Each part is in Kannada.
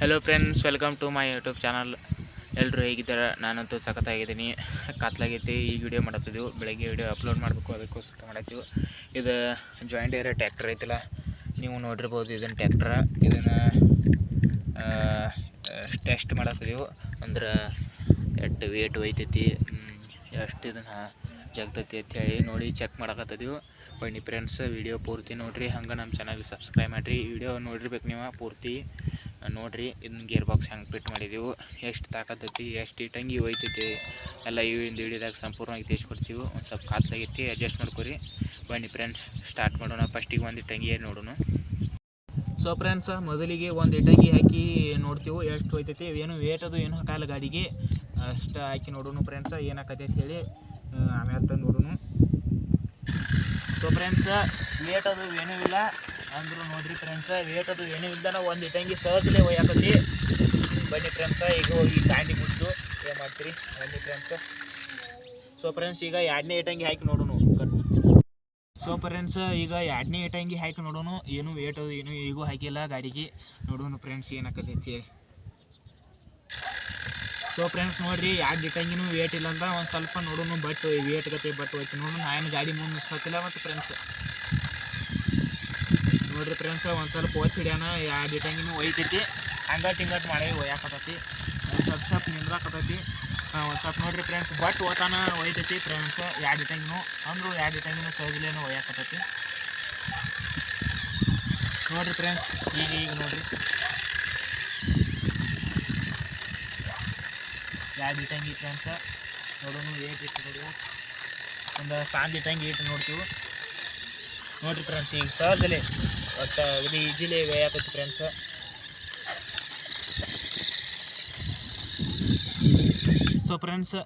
Hello friends welcome to my YouTube channel ಎಲ್ಲರೂ ಹೇಗಿದ್ದಾರೆ? ನಾನಂತೂ ಸಖತ್ತಾಗಿದ್ದೀನಿ. ಕತ್ಲಾಗೈತಿ, ಈ ವಿಡಿಯೋ ಮಾಡತ್ತಿದ್ದೆವು ಬೆಳಗ್ಗೆ ವಿಡಿಯೋ ಅಪ್ಲೋಡ್ ಮಾಡಬೇಕು, ಅದಕ್ಕೋಸ್ಕರ ಮಾಡತ್ತಿವು ಇದು ಜಾಯಿಂಟ್ ಏರಿಯಾ ಟ್ಯಾಕ್ಟರ್ ಐತಲ್ಲ, ನೀವು ನೋಡಿರ್ಬೋದು ಇದನ್ನು ಟ್ಯಾಕ್ಟ್ರ ಇದನ್ನು ಟೆಸ್ಟ್ ಮಾಡತ್ತಿದ್ದೆವು ಅಂದ್ರೆ ಎಷ್ಟು ವೇಟ್ ಒಯ್ತೈತಿ ಎಷ್ಟು ಇದನ್ನು ಜಗ್ತೈತಿ ಅಂತೇಳಿ ನೋಡಿ ಚೆಕ್ ಮಾಡಕತ್ತಿದ್ದೆವು ಬನ್ನಿ ಫ್ರೆಂಡ್ಸ್ ವಿಡಿಯೋ ಪೂರ್ತಿ ನೋಡಿರಿ. ಹಂಗೆ ನಮ್ಮ ಚಾನಲ್ ಸಬ್ಸ್ಕ್ರೈಬ್ ಮಾಡಿರಿ. ವಿಡಿಯೋ ನೋಡಿರ್ಬೇಕು ನೀವು ಪೂರ್ತಿ. ನೋಡಿರಿ ಇದನ್ನ ಗೇರ್ ಬಾಕ್ಸ್ ಹೆಂಗೆ ಫಿಟ್ ಮಾಡಿದೆವು, ಎಷ್ಟು ತಾಕತ್ತೈತಿ, ಎಷ್ಟು ಇಟ್ಟಂಗಿ ಒಯ್ತೈತಿ ಎಲ್ಲ ಇವಿಂದ ಹಿಡಿದಾಗ ಸಂಪೂರ್ಣವಾಗಿ ತೇಜ್ಕೊಡ್ತೀವಿ ಒಂದು ಸ್ವಲ್ಪ ಕಾತ್ಲಾಗೈತಿ ಅಡ್ಜಸ್ಟ್ ಮಾಡ್ಕೊರಿ. ಬನ್ನಿ ಫ್ರೆಂಡ್ಸ್ ಸ್ಟಾರ್ಟ್ ಮಾಡೋಣ. ಫಸ್ಟಿಗೆ ಒಂದು ಇಟ್ಟಂಗಿ ನೋಡೋಣ ಸೊ ಫ್ರೆಂಡ್ಸ್ ಮೊದಲಿಗೆ ಒಂದು ಇಟ್ಟಂಗಿ ಹಾಕಿ ನೋಡ್ತೀವಿ, ಎಷ್ಟು ಹೋಯ್ತೈತಿ, ಏನು ವೇಟ್ ಅದು, ಏನು ಹಾಕಲ್ಲ ಗಾಡಿಗೆ ಅಷ್ಟು ಹಾಕಿ ನೋಡೋಣ ಫ್ರೆಂಡ್ಸ್ ಅಂತ ಹೇಳಿ ಆಮೇಲೆ ನೋಡೋಣ ಸೊ ಫ್ರೆಂಡ್ಸ್ ವೇಟ್ ಅದು ಏನೂ ಇಲ್ಲ. ಅಂದ್ರು ನೋಡ್ರಿ ಫ್ರೆಂಡ್ಸ್ ವೇಟ್ ಅದು ಏನೂ ಇಲ್ದನ ಒಂದು ಇಟ್ಟಂಗಿ ಸಹಜಲೇ ಹೋಯಾಕತಿ ಬನ್ನಿ ಫ್ರೆಂಡ್ಸ್ ಈಗ ಹೋಗಿ ದಾಂಡಿ ಮುಟ್ಟು ಏನು ಮಾಡ್ತೀರಿ? ಬನ್ನಿ ಫ್ರೆಂಡ್ಸ್ ಸೊ ಫ್ರೆಂಡ್ಸ್ ಈಗ ಎರಡನೇ ಇಟ್ಟಂಗಿ ಹಾಕಿ ನೋಡೋಣ. ಸೊ ಫ್ರೆಂಡ್ಸ್ ಈಗ ಎರಡನೇ ಇಟ್ಟಂಗಿ ಹಾಕಿ ನೋಡೋಣ. ಏನು ವೇಟ್ ಅದು ಏನು ಈಗೂ ಹಾಕಿಲ್ಲ ಗಾಡಿಗೆ. ನೋಡೋಣ ಫ್ರೆಂಡ್ಸ್ ಏನಾಕತಿ ಅಂತ ಹೇಳಿ ಸೊ ಫ್ರೆಂಡ್ಸ್ ನೋಡಿರಿ ಎರಡು ಇಟ್ಟಂಗಿನೂ ವೇಟ್ ಇಲ್ಲ ಅಂತ ಒಂದು ಸ್ವಲ್ಪ ನೋಡೋಣ ಬಟ್ ವೇಟ್ ಗತೆ ಬಟ್ ಹೋಯ್ತು ನೋಡೋಣ. ನಾನು ಗಾಡಿ ಮುಂದೆ ಮುಗಿಸ್ಕೊತಿಲ್ಲ ಮತ್ತು ಫ್ರೆಂಡ್ಸ್ ನೋಡ್ರಿ ಫ್ರೆಂಡ್ಸ್ ಒಂದು ಸ್ವಲ್ಪ ಒತ್ತು ಹಿಡ್ಯಾನ, ಎರಡು ಇಟ್ಟಂಗಿನ ಒಯ್ತೈತಿ. ಹಂಗಟ್ ಹಿಂಗಟ್ ಮಾಡಿ ಒಯ್ಯಾಕತ್ತೈತಿ. ಒಂದು ಸ್ವಲ್ಪ ಸ್ವಲ್ಪ ನಿಂದ್ರಾಕತ್ತೈತಿ. ಒಂದು ಸ್ವಲ್ಪ ನೋಡ್ರಿ ಫ್ರೆಂಡ್ಸ್ ಬಟ್ ಓತಾನ ಒಯ್ತೈತಿ ಫ್ರೆಂಡ್ಸ್ ಎರಡು ಇಟ್ಟಂಗಿನೂ ಅಂದ್ರು ಎರಡು ಇಟ್ಟಂಗಿನ ಸಹಜಲೇನು ಒಯ್ಯಾಕತ್ತೈತಿ. ನೋಡ್ರಿ ಫ್ರೆಂಡ್ಸ್ ಈಗ ಈಗ ನೋಡ್ರಿ. ಎರಡು ಇಟ್ಟಂಗಿ ಫ್ರೆಂಡ್ಸ್ ನೋಡೋನು ಏಟ್ ಇಟ್ಟು ನೋಡಿ. ಒಂದು ಸಾಂದ್ ಇಟ್ಟಂಗಿ ಇಟ್ಟು ನೋಡ್ತೀವಿ. ನೋಡ್ರಿ ಫ್ರೆಂಡ್ಸ್ ಈಗ ಸಹಜಲೆ. ಒಟ್ಟು ಇದು ಈಜಿಲಿ ಒಯ್ಯಾಕೈತಿ ಫ್ರೆಂಡ್ಸ್ ಸೊ ಫ್ರೆಂಡ್ಸ್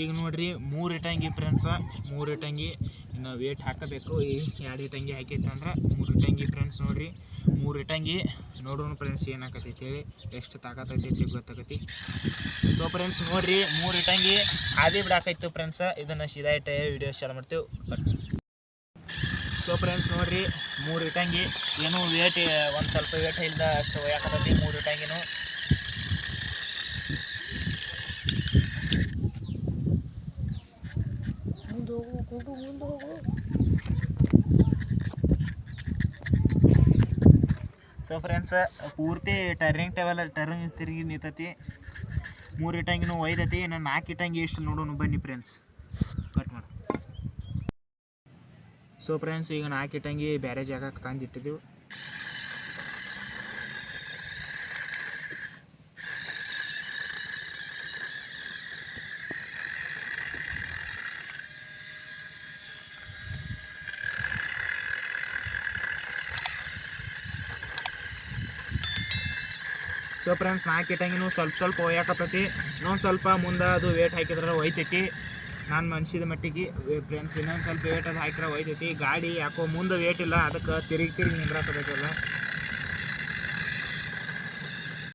ಈಗ ನೋಡ್ರಿ, ಮೂರು ಇಟಂಗಿ ಫ್ರೆಂಡ್ಸ ಮೂರು ಇಟಂಗಿ ಇನ್ನು ವೇಟ್ ಹಾಕಬೇಕು. ಈ ಎರಡು ಇಟಂಗಿ ಹಾಕೈತೆ ಅಂದ್ರೆ ಮೂರು ಇಟಂಗಿ ಫ್ರೆಂಡ್ಸ್ ನೋಡ್ರಿ. ಮೂರು ಇಟಂಗಿ ನೋಡೋಣ ಫ್ರೆಂಡ್ಸ್ ಏನಾಕತೈತಿ ಹೇಳಿ. ಎಷ್ಟು ತಾಕತ್ತೈತಿ ಗೊತ್ತಾಗತಿ ಸೊ ಫ್ರೆಂಡ್ಸ್ ನೋಡ್ರಿ, ಮೂರು ಇಟಂಗಿ ಹಾದಿ ಬಿಡಾಕೈತು ಫ್ರೆಂಡ್ಸ್ ಇದನ್ನು ಸೀದಾ ಇಟ್ಟೆ ವಿಡಿಯೋ ಶೇರ್ ಮಾಡ್ತೀವಿ. ಸೊ ಫ್ರೆಂಡ್ಸ್ ನೋಡ್ರಿ, ಮೂರು ಇಟ್ಟಂಗಿ. ಏನು ವೇಟ್, ಒಂದು ಸ್ವಲ್ಪ ವೇಟ್ ಇಲ್ಲ ಅಷ್ಟು ಯಾಕಂದ್ರೆ ಮೂರು ಇಟ್ಟಂಗಿನೂ. ಸೊ ಫ್ರೆಂಡ್ಸ್ ಪೂರ್ತಿ ಟರ್ನಿಂಗ್ ಟೇಬಲ್ ಟರ್ನಿಂಗ್ ತಿರುಗಿ ನಿಂತತಿ. ಮೂರು ಇಟ್ಟಂಗಿನೂ ಒಯ್ದತಿ, ಇನ್ನು ನಾಲ್ಕು ಇಟ್ಟಂಗಿ ಎಷ್ಟು ನೋಡೋಣ ಬನ್ನಿ ಫ್ರೆಂಡ್ಸ್ ಕಟ್ ಮಾಡಿ. ಸೊ ಫ್ರೆಂಡ್ಸ್ ಈಗ ನಾಲ್ಕು ಇಟ್ಟಂಗಿ ಬೇರೆ ಜಾಗಕ್ಕೆ ತಂದಿಟ್ಟಿದ್ದೀವಿ ಸೊ ಫ್ರೆಂಡ್ಸ್ ನಾಲ್ಕು ಇಟ್ಟಂಗಿನೂ ಸ್ವಲ್ಪ ಸ್ವಲ್ಪ ಒಯ್ಯಾಕತ್ತೈತಿ. ಇನ್ನೊಂದು ಸ್ವಲ್ಪ ಮುಂದೆ ಅದು ವೇಟ್ ಹಾಕಿದ್ರೆ ಒಯ್ತೈತಿ. ನಾನು ಮನ್ಸಿದ ಮಟ್ಟಿಗೆ ಫ್ರೆಂಡ್ಸ್ ಇನ್ನೊಂದು ಸ್ವಲ್ಪ ವೇಟ್ ಅದು ಹಾಕಿದ್ರೆ ಒಯ್ತೈತಿ ಗಾಡಿ ಯಾಕೋ ಮುಂದೆ ವೇಟ್ ಇಲ್ಲ, ಅದಕ್ಕೆ ತಿರುಗಿ ತಿರುಗಿ ನಿಂದ್ರಾಕತ್ತೈತಲ್ಲ